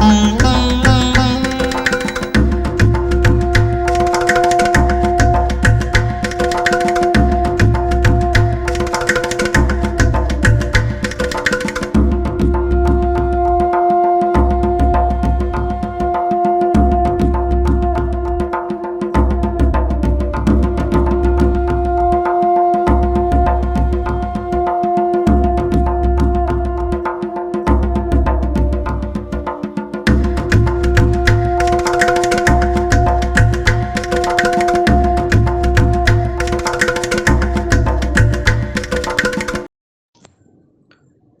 Thank you.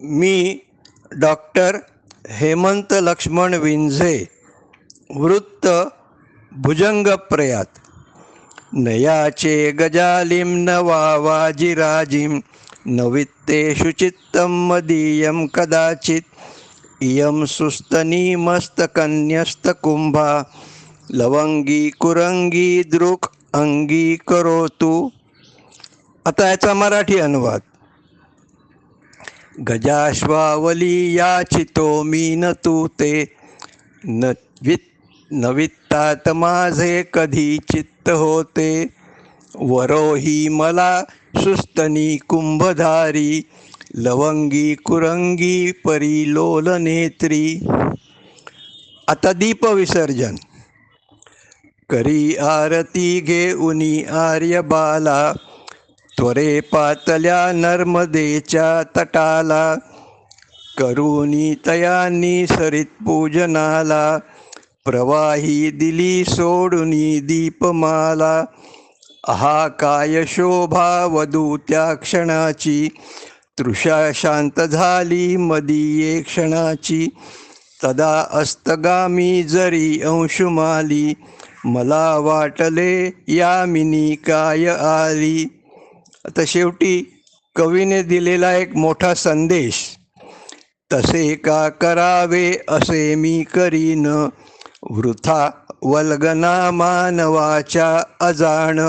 मी doctor Hemant Laxman विंझे वृत्त भुजंगप्रयात. नयाचे गजालिं न वावाजिराजिं न वित्तेषु चित्तं मदीयं कदाचित्. इयं सुस्तनीमस्तकन्यस्तकुम्भा लवंगी कुरंगी दृक् अंगीकरोतु. आता याचा मराठी अनुवाद. गजाश्वावली याचितो मी न तू ते. न वित न वित्तात माझे कधी चित्त होते. वरोही मला सुस्तनी कुंभधारी लवंगी कुरंगी परिलोल नेत्री. आता दीप विसर्जन. करी आरती घेऊनी आर्य बाला त्वरे पातल्या नर्मदेच्या तटाला करुणी तयांनी सरित पूजनाला प्रवाही दिली सोडुनी दीपमाला. हा काय शोभा वधू त्या क्षणाची तृषा शांत झाली मदीये क्षणाची. तदा अस्तगामी जरी अंशुमाली मला वाटले यामिनी काय आली. आता शेवटी कवीने दिलेला एक मोठा संदेश तसे का करावे असे मी करीन? वृथा वल्गना मानवाच्या अजाण.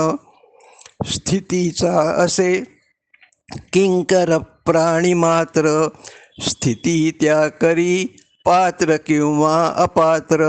स्थितीचा असे किंकर प्राणी मात्र स्थिती त्या करी पात्र किंवा अपात्र.